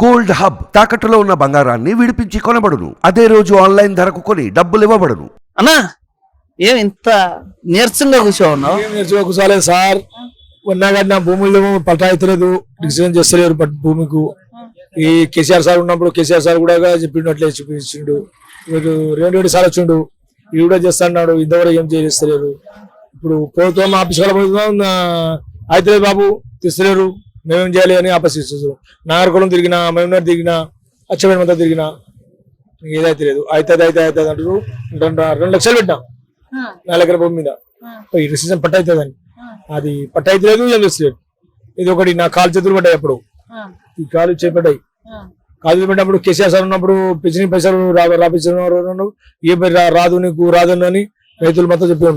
Gold hub తాకట్టులో ఉన్న బంగారాన్ని విడిపించి కొనబడును. అదే రోజు ఆన్లైన్ ధరకు కొని డబ్బులు ఇవ్వబడును. అన్నా ఏం ఇంత నీరసంగా కూర్చో ఉన్నావు? ఏం నేర్చుకో కూర్చోలేదు సార్. ఉన్నా కానీ నా భూములు పట్టా అవుతలేదు డిసిజన్ చేస్తలేరు బట్ భూమికు. ఈ కేసీఆర్ సార్ ఉన్నప్పుడు కేసీఆర్ సార్ కూడా చెప్పినట్లే చూపించిండు. రేవంత్ రెడ్డి సార్ వచ్చిండు. ఇవి కూడా చేస్తాడు ఇంతవరకు ఏం చేస్తలేరు ఇప్పుడు ప్రభుత్వం ఆఫీస్ వాళ్ళ ప్రభుత్వం అవుతలేదు బాబు తెస్తలేరు. మేమేం చేయాలి అని ఆపసిస్తున్నారు నాగరికులం తిరిగినా మేమున్నారు తిరిగినా అచ్చమేమంతా తిరిగినా ఏదైతే లేదు. అవుతుంది అయితే అవుతుంది అంటారు. రెండు రెండు లక్షలు పెట్టినా. నాలుగు ఎకరాల భూమి మీద. ఈ డిసిజన్ పట్ట అవుతుందని అది పట్ట లేదు ఏం చేస్తలేదు ఇది ఒకటి నా కాలు చేతులు పడ్డాయి అప్పుడు. ఈ కాలు చేపడ్డాయి. కాలు చేపట్టినప్పుడు కేసీఆర్ సార్ ఉన్నప్పుడు పిచ్చిన పైసలు రా- రాపించిన ఏ రాదు నీకు రాదు అని రైతులు మొత్తం చెప్పారు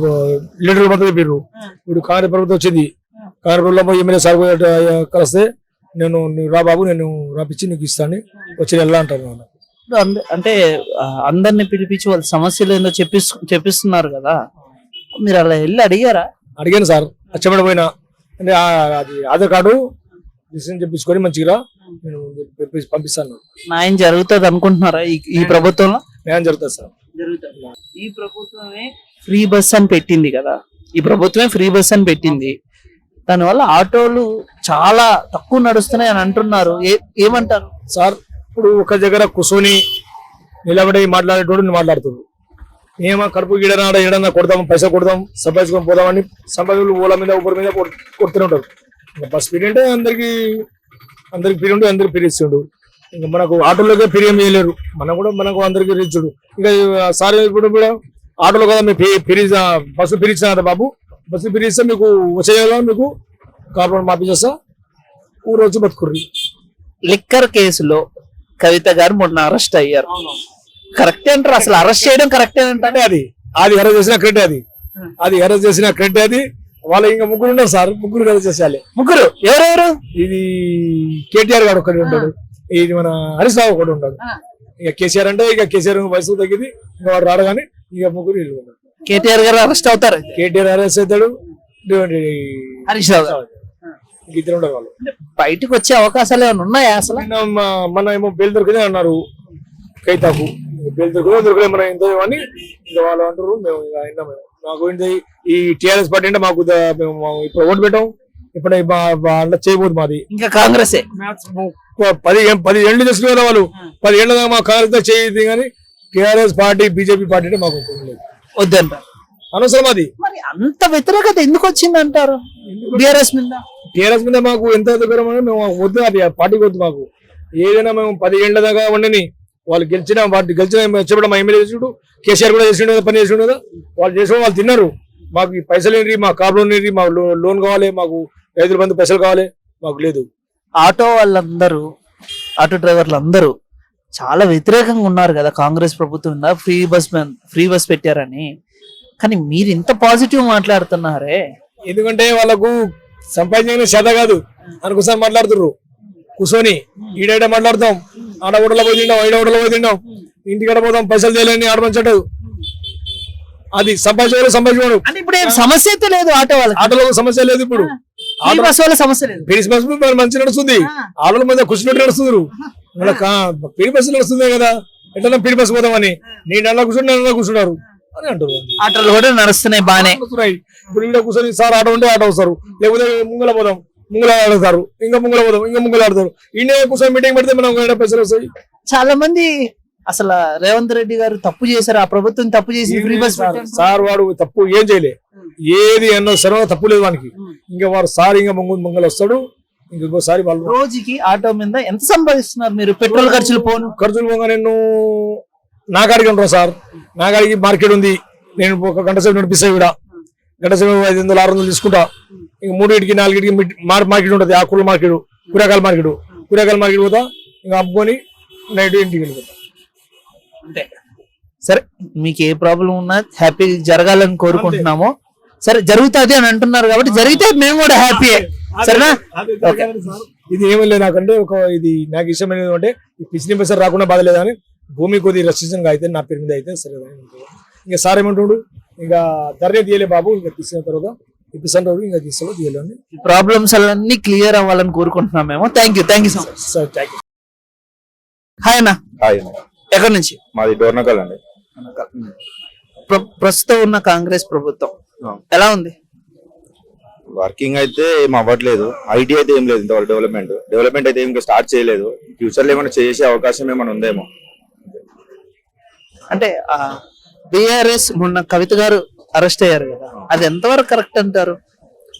లీడర్లు మొత్తం చెప్పారు ఇప్పుడు కాంగ్రెస్ ప్రభుత్వం వచ్చింది. ప్రభుత్వం ఎమ్మెల్యే సార్ కలిస్తే నేను రా బాబు నేను రాపించి నీకు ఇస్తాను. వచ్చి వెళ్ళా అంటారు అంటే అందరిని పిలిపించి వాళ్ళ సమస్యలు ఏందో చెప్పిస్ చెప్పిస్తున్నారు కదా. మీరు అలా వెళ్ళి అడిగారా? అడిగాను సార్. అచ్చబడి పోయినా అంటే అది ఆధార్ కార్డు డిసిజన్ చెప్పించుకొని మంచిగా నేను పంపి- పంపిస్తాను. న్యాయం జరుగుతుంది అనుకుంటున్నారా ఈ ఈ ప్రభుత్వంలో? న్యాయం జరుగుతుంది సార్. జరుగుతుంది. ఈ ప్రభుత్వమే ఫ్రీ బస్ అని పెట్టింది కదా. ఈ ప్రభుత్వమే ఫ్రీ బస్ అని పెట్టింది. దానివల్ల ఆటోలు చాలా తక్కువ నడుస్తున్నాయి అని అంటున్నారు. ఏ- ఏమంటారు? సార్ ఇప్పుడు ఒక దగ్గర కూర్చొని నిలబడి మాట్లాడేటోడు మాట్లాడుతుంది ఏమో కడుపు గీడనాడ ఏడన్నా కొడదాం పైసా కొడదాం సంపాదించుకొని పోదామని సంపాదించులు ఓల మీద ఊపర్ మీద కొడు- కొడుతూనే ఉంటారు. ఇంకా బస్ పీరియడ్ అంటే అందరికి అందరికి పీరియడ్ ఉంటే అందరికి పీరియడ్ ఇంకా మనకు ఆటోలోకే పీరియం చేయలేరు. మనం కూడా మనకు అందరికి ఇచ్చుడు. ఇంకా సార్ ఇప్పుడు కూడా ఆటోలో కదా మీ పీరియడ్ బస్సు పిరిచినారా బాబు? బస్సు ఇస్తే మీకు వచ్చేయాలా? మీకు కార్పొరేట్ మాఫీ చేస్తా. ఊరు వచ్చి బతుకుర్రి. లిక్కర్ కేసులో కవిత గారు మొన్న అరెస్ట్ అయ్యారు. కరెక్టే అంటారు? అసలు అరెస్ట్ చేయడం కరెక్టే అంటే అది అది. అరెస్ట్ చేసిన క్రెడిట్ అది. అది అరెస్ట్ చేసిన క్రెడిట్ అది. వాళ్ళు ఇంకా ముగ్గురు ఉన్నారు సార్. ముగ్గురు అరెస్ట్ చేసేయాలి. ముగ్గురు? ఎవరెవరు? ఇది కేటీఆర్ గారు ఒకటి ఉంటాడు. ఇది మన హరీష్ రావు ఒకటి ఉంటాడు. ఇక కేసీఆర్ అంటే ఇక కేసీఆర్ వయసు తగ్గింది. ఇంకా వాడు రాడు కానీ ఇక ముగ్గురు వీళ్ళు ఉన్నారు. కేటీఆర్ గారు అరెస్ట్ అవుతారు. కేటీఆర్ అరెస్ట్ అవుతాడు హరీష్ రావు గారు. ఇద్దరు వాళ్ళు. బయటకు వచ్చే అవకాశాలు ఏమైనా ఉన్నాయా అసలు? నిన్న మా- మన ఏమో బెయిల్ దొరికింది అన్నారు కైతాకు. బెయిల్ దొరికిందో దొరకలేదు మనం ఎంత అని ఇంకా వాళ్ళు అంటారు మేము ఇంకా అయినా మేము. మాకు ఏంటి ఈ టీఆర్ఎస్ పార్టీ అంటే మాకు ద- మేము మా- ఇప్పుడు ఓటు పెట్టాం ఇప్పుడు అట్లా చేయబోదు మాది. ఇంకా కాంగ్రెసే. పది పది ఏళ్ళు చేసుకునే వాళ్ళు పది ఏళ్ళ దాకా మా కాంగ్రెస్తో చేయదు కానీ టీఆర్ఎస్ పార్టీ బీజేపీ పార్టీ అంటే మాకు ఉపయోగం లేదు. వద్దంటారు అనవసరం అది మరి అంత వ్యతిరేకత ఎందుకు వచ్చింది అంటారు బిఆర్ఎస్ మీద? టీఆర్ఎస్ మీద మాకు ఎంత దగ్గరం మేము వద్దు అది ఆ పార్టీకి వద్దు మాకు. ఏదైనా మేము పది ఏళ్ళ దాకా ఉండని వాళ్ళు గెలిచిన వాటి గెలిచిన చెప్పడం మా ఎమ్మెల్యే చేసిండు కేసీఆర్ కూడా చేసిండు కదా పని చేసిండు కదా. వాళ్ళు చేసిన వాళ్ళు తిన్నారు. మాకు పైసలు ఏంటి? మా కార్ లోన్ ఏంటి? మాకు లోన్ కావాలి మాకు రైతుల బంధు పైసలు కావాలి మాకు లేదు. ఆటో వాళ్ళందరూ ఆటో డ్రైవర్లు అందరూ చాలా వ్యతిరేకంగా ఉన్నారు కదా కాంగ్రెస్ ప్రభుత్వం ఫ్రీ బస్ ఫ్రీ బస్ పెట్టారని. కానీ మీరు ఇంత పాజిటివ్ మాట్లాడుతున్నారే. ఎందుకంటే వాళ్ళకు సంపాదించగానే చేత కాదు. అనుకోసారి మాట్లాడుతుర్రు. కూర్చొని ఈడేడ మాట్లాడతాం. ఆడ ఊడలో పోయి తింటాం ఈడ ఊడలో పోయి తింటాం. ఇంటికాడ పోతాం పైసలు చేయలేని ఆడమంచడు అది సంపాదించగలరు సంపాదించుకోడు. అంటే ఇప్పుడు ఏం సమస్య అయితే లేదు ఆటో వాళ్ళకి? ఆటోలో సమస్య లేదు ఇప్పుడు. ఫ్రీ బస్ వాళ్ళ సమస్య లేదు. బస్ మంచి నడుస్తుంది. ఆటోల మీద కూర్చున్నట్టు నడుస్తున్నారు పీరి బస్సు నడుస్తుంది కదా. ఎట్లా పీరి బస్సు పోదామని. నేను అలా కూర్చుని నేను అలా కూర్చున్నారు అని అంటారు ఆటోలు కూడా నడుస్తున్నాయి బానే. ఇప్పుడు ఇక్కడ కూర్చొని సార్ ఆటో ఉంటే ఆటో వస్తారు. లేకపోతే ముంగల పోదాం. ముంగల ఆడతారు. ఇంకా ముంగల పోదాం. ఇంకా ముంగల ఆడతారు. ఈయన కూర్చొని మీటింగ్ పెడితే మనం పైసలు వస్తాయి? చాలా మంది అసలు రేవంత్ రెడ్డి గారు తప్పు చేశారు. ఆ ప్రభుత్వం తప్పు చేసి ఫ్రీ బస్ సార్- సార్ వాడు తప్పు ఏం చేయలే. ఏది అన్నో సరే తప్పు లేదు వానికి. ఇంకా వాడు సార్ ఇంకా ముంగ ముంగల వస్తాడు. ఇంకా ఇంకోసారి వాళ్ళు రోజుకి ఆటో మీద ఎంత సంపాదిస్తున్నారు మీరు? పెట్రోల్ ఖర్చులు పోను. ఖర్చులు పోగా నేను నా కాడికి ఉంటాను సార్? నా కాడికి మార్కెట్ ఉంది. నేను ఒక గంట సేపు నడిపిస్తా ఇక్కడ గంట సేపు ఐదు వందలు ఆరు వందలు తీసుకుంటా. ఇంక మూడింటికి నాలుగింటికి మార్కెట్ ఉంటుంది. ఆకుల మార్కెట్ కూరగాయల మార్కెట్. కూరగాయల మార్కెట్ పోతా ఇంకా అమ్ముకొని నైట్ ఇంటికి వెళ్ళిపోతా. అంతే. సరే మీకు ఏ ప్రాబ్లం ఉన్నా హ్యాపీ జరగాలని కోరుకుంటున్నాము. సరే జరుగుతుంది అని అంటున్నారు కాబట్టి జరిగితే మేము కూడా హ్యాపీ సరేనా? ఓకే. ఇది ఏమీ లేదు నాకంటే ఒక ఇది నాకు ఇష్టం అనేది అంటే ఈ పిచ్చిని పైసలు రాకుండా బాధ లేదా అని భూమి కొద్ది రక్షించగా అయితే నా పేరు మీద అయితే సరే. ఇంకా సార్ ఏమంటుండు ఇంకా ధరనే తీయలే బాబు ఇంకా తీసుకున్న తర్వాత ఇప్పిస్తాను ఇంకా తీసుకో తీయాలని ప్రాబ్లమ్స్ అన్ని క్లియర్ అవ్వాలని కోరుకుంటున్నాం మేము. Thank you thank you so much sir thank you hi అన్న. హాయ్ ఎక్కడి నుంచి? మాది డోర్నకల్ అండి. ప్ర- ప్రస్తుతం ఉన్న కాంగ్రెస్ ప్రభుత్వం. ఎలా ఉంది? వర్కింగ్ అయితే ఏం అవ్వట్లేదు. ఐటీ అయితే ఏం లేదు ఇంతవరకు డెవలప్మెంట్. డెవలప్మెంట్ అయితే ఇంకా స్టార్ట్ చేయలేదు. ఫ్యూచర్లో ఏమైనా చేసే అవకాశం ఏమైనా ఉందేమో. అంటే బిఆర్ఎస్ మొన్న కవిత గారు అరెస్ట్ అయ్యారు కదా. అది ఎంతవరకు కరెక్ట్ అంటారు?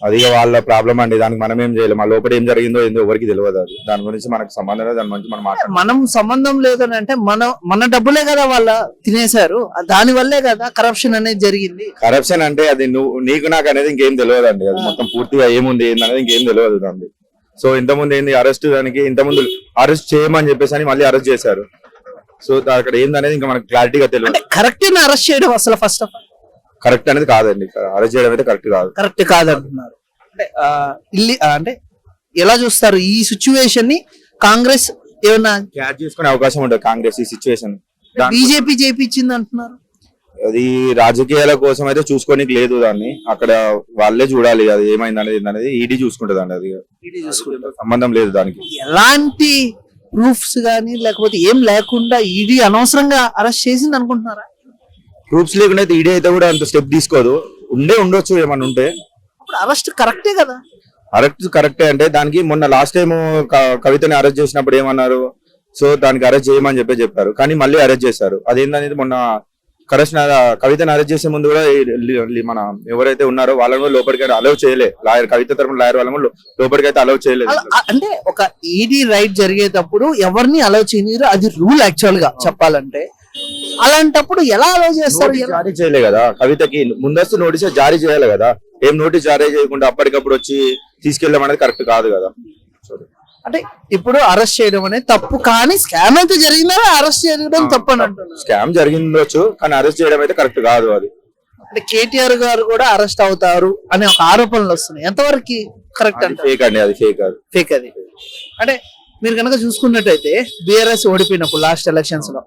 అది వాళ్ళ ప్రాబ్లం అండి. దానికి మనం ఏం చేయలేము ఆ లోపల ఏం జరిగిందో ఏందో ఎవరికి తెలియదు అది. దాని గురించి మనకు సంబంధం లేదు. దాని గురించి మనం మాట్లాడాలి. మనం సంబంధం లేదని అంటే మన మన డబ్బులే కదా వాళ్ళ తినేశారు. దాని వల్లే కదా కరప్షన్ అనేది జరిగింది. కరప్షన్ అంటే అది నువ్వు నీకు నాకు అనేది ఇంకేం తెలియదు అండి అది మొత్తం పూర్తిగా ఏముంది ఏంది అనేది ఇంకేం తెలియదు దాన్ని సో ఇంతకుముందు ఏంది అరెస్ట్ దానికి ఇంతకుముందు అరెస్ట్ చేయమని చెప్పేసి అని మళ్ళీ అరెస్ట్ చేశారు. సో అక్కడ ఏంది అనేది ఇంకా మనకు క్లారిటీగా తెలియదు. కరెక్ట్ అరెస్ట్ చేయడం అసలు ఫస్ట్ ఆఫ్ ఆల్ కరెక్ట్ అనేది కాదండి. అరెస్ట్ చేయడం అయితే కరెక్ట్ కాదు. కరెక్ట్ కాదంటున్నారు. అంటే ఇల్లి అంటే ఎలా చూస్తారు ఈ సిచ్యువేషన్ని కాంగ్రెస్ ఏమన్నా క్యాచ్ చేసుకునే అవకాశం ఉంటుంది కాంగ్రెస్ ఈ సిచ్యువేషన్ బీజేపీ చేపించింది అంటున్నారు అది రాజకీయాల కోసం అయితే చూసుకోనికి లేదు దాన్ని. అక్కడ వాళ్ళే చూడాలి అది ఏమైంది అనేది అనేది ఈడీ చూసుకుంటది అండి అది సంబంధం లేదు దానికి. ఎలాంటి ప్రూఫ్స్ గానీ లేకపోతే ఏం లేకుండా ఈడీ అనవసరంగా అరెస్ట్ చేసింది అనుకుంటున్నారా? ప్రూఫ్స్ లేకుండా అయితే ఈడీ అయితే కూడా అంత స్టెప్ తీసుకోదు. ఉండే ఉండొచ్చు ఏమన్నా ఉంటే. అరెస్ట్ కరెక్టే కదా. అరెస్ట్ కరెక్టే అంటే దానికి మొన్న లాస్ట్ టైం కవితని అరెస్ట్ చేసినప్పుడు ఏమన్నారు? సో దానికి అరెస్ట్ చేయమని చెప్పి చెప్పారు. కానీ మళ్ళీ అరెస్ట్ చేశారు. అదేందనేది మొన్న కరెక్ట్ కవితని అరెస్ట్ చేసే ముందు కూడా మన ఎవరైతే ఉన్నారో వాళ్ళని కూడా లోపలికి అలౌ చేయలే. లాయర్ కవిత తరపున లాయర్ వాళ్ళని లోపలికి అయితే అలౌ చేయలేదు అంటే ఒక ఈడీ రైట్ జరిగేటప్పుడు ఎవరిని అలౌ చేయనీరు అది రూల్ యాక్చువల్గా చెప్పాలంటే. అలాంటప్పుడు ఎలా అలౌ చేస్తారు? జారీ చేయలే కదా. కవితకి ముందస్తు నోటీస్ జారీ చేయాలి కదా. ఏం నోటీస్ జారీ చేయకుండా అప్పటికప్పుడు వచ్చి తీసుకెళ్ళడం అనేది కరెక్ట్ కాదు కదా. అంటే ఇప్పుడు అరెస్ట్ చేయడం అనేది తప్పు కానీ స్కామ్ అయితే జరిగిందా? అరెస్ట్ చేయడం తప్పు అని స్కామ్ జరిగిండొచ్చు కానీ అరెస్ట్ చేయడం అయితే కరెక్ట్ కాదు అది. అంటే కేటీఆర్ గారు కూడా అరెస్ట్ అవుతారు అనే ఒక ఆరోపణలు వస్తున్నాయి. ఎంతవరకు కరెక్ట్ అంటారు? ఫేక్ అండి అది ఫేక్ అది ఫేక్ అది. అంటే మీరు కనుక చూసుకున్నట్టయితే బిఆర్ఎస్ ఓడిపోయినప్పుడు లాస్ట్ ఎలక్షన్స్లో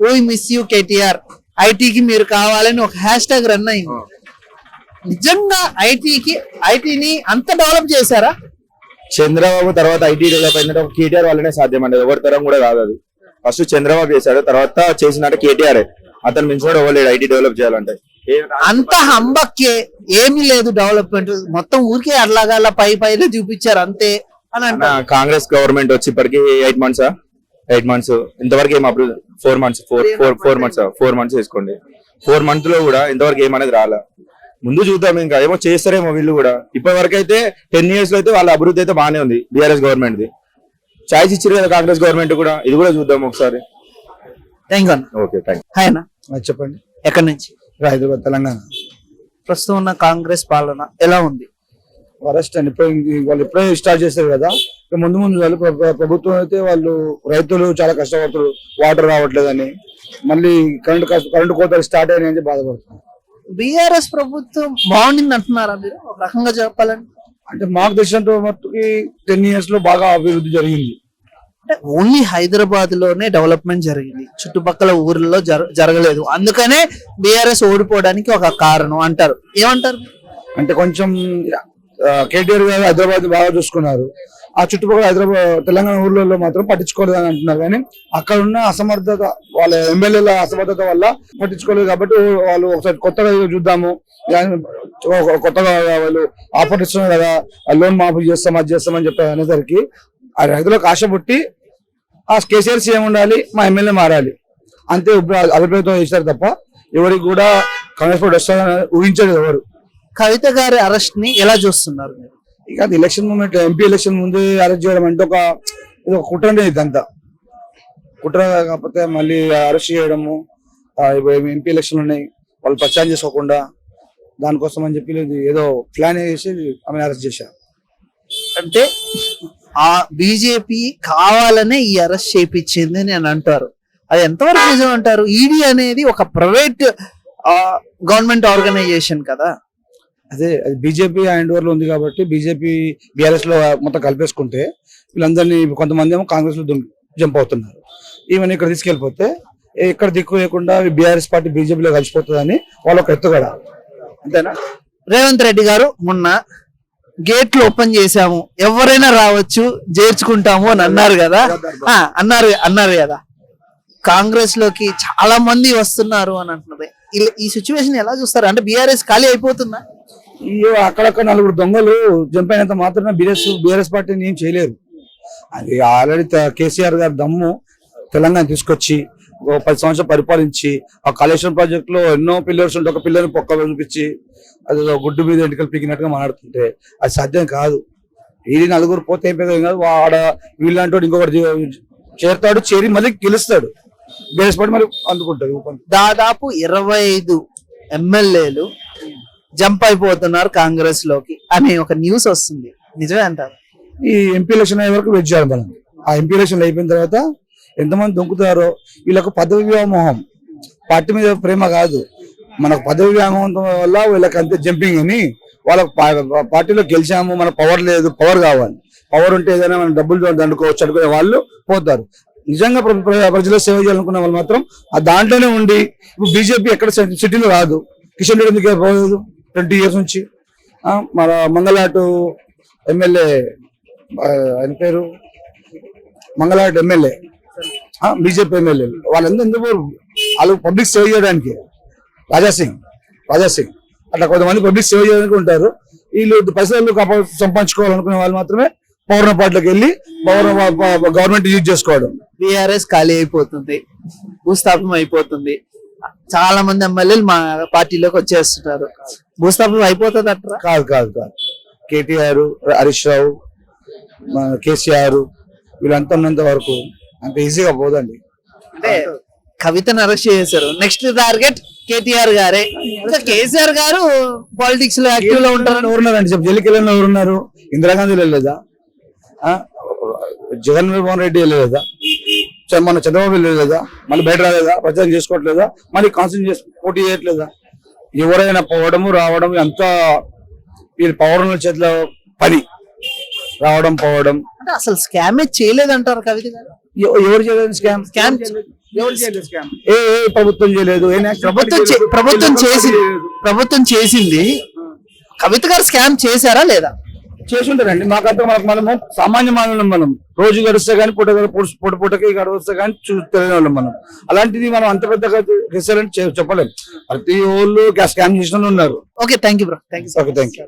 ఓ మిస్ యూ కేటీఆర్. ఐటీకి మీరు కావాలని ఒక హ్యాష్ ట్యాగ్ రన్ అయింది నిజంగా ఐటీకి ఐటీని అంత డెవలప్ చేశారా? చంద్రబాబు తర్వాత ఐటీ డెవలప్ అయిందంటే ఒక కేటీఆర్ వల్లనే సాధ్యం అండి ఎవరి తరం కూడా కాదు అది. ఫస్ట్ చంద్రబాబు చేశాడు తర్వాత చేసినట్టు కేటీఆర్. అతను మించిన ఎవరు ఐటీ డెవలప్ చేయాలంటే. అంత హంబక్కే ఏమీ లేదు డెవలప్మెంట్ మొత్తం ఊరికే అట్లాగా పై పైనే చూపించారు అంతే అని కాంగ్రెస్ గవర్నమెంట్ వచ్చి ఇప్పటికి ఎయిట్ మంత్స్ ఎయిట్ మంత్స్. ఇంతవరకు ఏం approve four months four four four months four months వేసుకోండి. ఫోర్ మంత్లో కూడా ఇంతవరకు ఏమనేది రాలే. ముందు చూద్దాం ఇంకా. ఏమో చేస్తారేమో వీళ్ళు కూడా. ఇప్పటి వరకు అయితే టెన్ ఇయర్స్లో అయితే వాళ్ళ అభివృద్ధి అయితే బాగానే ఉంది బీఆర్ఎస్ గవర్నమెంట్ ది ఛాయిస్ ఇచ్చారు కదా కాంగ్రెస్ గవర్నమెంట్ కూడా. ఇది కూడా చూద్దాం ఒకసారి. Thank you okay thank hi అన్న. చెప్పండి. ఎక్కడి నుంచి? హైదరాబాద్ తెలంగాణ. ప్రస్తుతం ఉన్న కాంగ్రెస్ పాలన ఎలా ఉంది? వరస్ట్ అండి ఇప్పుడు వాళ్ళు ఇప్పుడే స్టార్ట్ చేశారు కదా? ముందు ముందు వాళ్ళు ప్ర- ప్రభుత్వం అయితే వాళ్ళు రైతులు చాలా కష్టపడుతారు వాటర్ రావట్లేదని. మళ్ళీ కరెంట్ కరెంట్ కోతలు స్టార్ట్ అయినాయి అని బాధపడుతున్నారు. బిఆర్ఎస్ ప్రభుత్వం బాగుండింది అంటున్నారా మీరు? ఒక రకంగా చెప్పాలంటే. అంటే మాకు తెలిసినంత మట్టుకి టెన్ ఇయర్స్లో బాగా అభివృద్ధి జరిగింది. అంటే ఓన్లీ హైదరాబాద్లోనే డెవలప్మెంట్ జరిగింది. చుట్టుపక్కల ఊర్లలో జర- జరగలేదు. అందుకనే బిఆర్ఎస్ ఓడిపోవడానికి ఒక కారణం అంటారు. ఏమంటారు? అంటే కొంచెం కేటీఆర్ గారు హైదరాబాద్ బాగా చూసుకున్నారు. ఆ చుట్టుపక్కల హైదరాబాద్ తెలంగాణ ఊర్లలో మాత్రం పట్టించుకోలేదు అని అంటున్నారు. కానీ అక్కడ ఉన్న అసమర్థత వాళ్ళ ఎమ్మెల్యేల అసమర్థత వల్ల పట్టించుకోలేదు కాబట్టి వాళ్ళు ఒకసారి కొత్తగా చూద్దాము. కొత్తగా వాళ్ళు ఆఫర్ ఇస్తున్నారు కదా లోన్ మాఫీ చేస్తాం అది చేస్తామని చెప్పి అనేసరికి ఆ రైతులకు ఆశ పుట్టి ఆ కేసీఆర్ సీఎం ఉండాలి మా ఎమ్మెల్యే మారాలి. అంతే అభిప్రాయం అభిప్రాయంతో చేశారు తప్ప ఎవరికి కూడా కాంగ్రెస్ పార్టీ వస్తుందని ఊహించలేదు ఎవరు. కవిత గారి అరెస్ట్ని ఎలా చూస్తున్నారు మీరు? ఇక అది ఎలక్షన్ మూమెంట్ ఎంపీ ఎలక్షన్ ముందు అరెస్ట్ చేయడం అంటే ఒక ఇది ఒక కుట్రనే ఇదంతా. కుట్ర కాకపోతే మళ్ళీ అరెస్ట్ చేయడము ఎంపీ ఎలక్షన్లు ఉన్నాయి వాళ్ళు ప్రచారం చేసుకోకుండా దానికోసం అని చెప్పి ఇది ఏదో ప్లాన్ చేసి ఆమె అరెస్ట్ చేశారు అంటే ఆ బీజేపీ కావాలనే ఈ అరెస్ట్ చేయించింది అని అంటారు. అది ఎంతవరకు నిజం అంటారు? ఈడీ అనేది ఒక ప్రైవేట్ గవర్నమెంట్ ఆర్గనైజేషన్ కదా. అదే అది బీజేపీ హ్యాండ్ ఓవర్లో ఉంది కాబట్టి బీజేపీ బీఆర్ఎస్లో మొత్తం కలిపేసుకుంటే వీళ్ళందరినీ కొంతమంది ఏమో కాంగ్రెస్లో జంప్ అవుతున్నారు. ఈవెన్ ఇక్కడ తీసుకెళ్ళిపోతే ఎక్కడ దిక్కు లేకుండా బీఆర్ఎస్ పార్టీ బీజేపీలో కలిసిపోతుందని వాళ్ళ ఒక ఎత్తుగడ. అంతేనా? రేవంత్ రెడ్డి గారు మొన్న గేట్లు ఓపెన్ చేశాము. ఎవరైనా రావచ్చు చేర్చుకుంటాము అని అన్నారు కదా. అన్నారు అన్నారు కదా. కాంగ్రెస్లోకి చాలా మంది వస్తున్నారు అని అంటున్నారు ఈ సిచ్యువేషన్ ఎలా చూస్తారు? అంటే బీఆర్ఎస్ ఖాళీ అయిపోతుందా? ఈ అక్కడక్కడ నలుగురు దొంగలు జంప్ మాత్రమే మాత్రం బీఆర్ఎస్ బీఆర్ఎస్ పార్టీని ఏం చేయలేరు. అది ఆల్రెడీ కేసీఆర్ గారి దమ్ము తెలంగాణ తీసుకొచ్చి ఒక పది సంవత్సరాలు పరిపాలించి ఆ కాళేశ్వరం ప్రాజెక్ట్లో ఎన్నో పిల్లర్స్ ఉంటే ఒక పిల్లర్ని పొక్క చూపించి అది గుడ్డు మీద ఎంటికలు పీకినట్టుగా మాట్లాడుతుంటే అది సాధ్యం కాదు. ఇది నలుగురు పోతే ఏం కాదు వాడ వీళ్ళంటూ ఇంకొకటి చేరుతాడు చేరి మళ్ళీ గెలుస్తాడు. బీఆర్ఎస్ పార్టీ మరి అందుకుంటాడు దాదాపు ఇరవై ఐదు ఎమ్మెల్యేలు జంప్ అయిపోతున్నారు కాంగ్రెస్లోకి అనే ఒక న్యూస్ వస్తుంది. నిజమే అంటారు? ఈ ఎంపీ ఎలక్షన్ అయ్యే వరకు వెయిట్ చేయాలి మనం ఆ ఎంపీ ఎలక్షన్ అయిపోయిన తర్వాత ఎంతమంది దొంకుతారో వీళ్ళకు పదవి వ్యామోహం. పార్టీ మీద ప్రేమ కాదు. మనకు పదవి వ్యామోహం వల్ల వీళ్ళకి అంతే జంపింగ్ అని వాళ్ళకు పార్టీలో గెలిచాము మన పవర్ లేదు పవర్ కావాలి. పవర్ ఉంటే ఏదైనా మనం డబ్బులు దండుకోవచ్చు అనుకునే వాళ్ళు పోతారు. నిజంగా ప్రజల సేవ చేయాలనుకున్న వాళ్ళు మాత్రం ఆ దాంట్లోనే ఉండి ఇప్పుడు బీజేపీ ఎక్కడ సిటీలో రాదు. కిషన్ రెడ్డి ఎందుకు పోలేదు? ట్వంటీ ఇయర్స్ నుంచి. మన మంగళాటు ఎమ్మెల్యే ఆయన పేరు? మంగళాటు ఎమ్మెల్యే. BJP MLA. వాళ్ళందరూ ఎందుకు వాళ్ళు పబ్లిక్ సేవ్ చేయడానికి. రాజా సింగ్ రాజా సింగ్. అట్లా కొంతమంది పబ్లిక్ సేవ్ చేయడానికి ఉంటారు. వీళ్ళు పైసలు సంపాదించుకోవాలనుకునే వాళ్ళు మాత్రమే పౌర్ణ పార్టీకి వెళ్ళి పౌర్ణ గవర్నమెంట్ యూజ్ చేసుకోవడం. బీఆర్ఎస్ ఖాళీ అయిపోతుంది. భూస్థాపం అయిపోతుంది. చాలా మంది ఎమ్మెల్యేలు మా పార్టీలోకి వచ్చేస్తున్నారు భూస్థాపం అయిపోతుంది అంటారా కాదు కాదు కాదు. కేటీఆర్ హరీష్ రావు మన కేసీఆర్ వీళ్ళంతా ఉన్నంత వరకు అంత ఈజీగా పోదండి. అంటే కవితను అరెస్ట్ చేశారు నెక్స్ట్ టార్గెట్ కేటీఆర్ గారే. ఇంకా కేసీఆర్ గారు పాలిటిక్స్లో యాక్టివ్లో ఉంటారు చెప్పు జల్లికి వెళ్ళిన ఎవరున్నారు ఇందిరాగాంధీ వెళ్ళలేదా? జగన్మోహన్ రెడ్డి వెళ్ళలేదా? మన చంద్రబాబు వెళ్ళలేదా మళ్ళీ బయట రాలేదా ప్రచారం చేసుకోవట్లేదా మళ్ళీ కాన్సన్ట్రేట్ చేసి పోటీ చేయట్లేదా ఎవరైనా పోవడము రావడం అంతా వీళ్ళ పౌరుల చేతిలో పని రావడం పోవడం అంటే అసలు స్కామే చేయలేదంటారు కవిత గారు ఎవరు చేయలేదు స్కామ్ స్కామ్ ఏ ఏ ప్రభుత్వం చేయలేదు ప్రభుత్వం. ప్రభుత్వం చేసింది. ప్రభుత్వం చేసింది కవిత గారు స్కామ్ చేశారా లేదా చేసి ఉంటారండి మాకంతా మనకు మనము సామాన్య మానవులం మనం. రోజు గడిస్తే కానీ పూట పూట పూట పూటకి గడవస్తే కానీ చూ తెలియని వాళ్ళం మనం. అలాంటిది మనం అంత పెద్దగా చేశారని చెప్పలేం. ప్రతి ఓళ్ళు స్కామ్ చేసిన వాళ్ళు ఉన్నారు okay thank you bro thank you okay thank you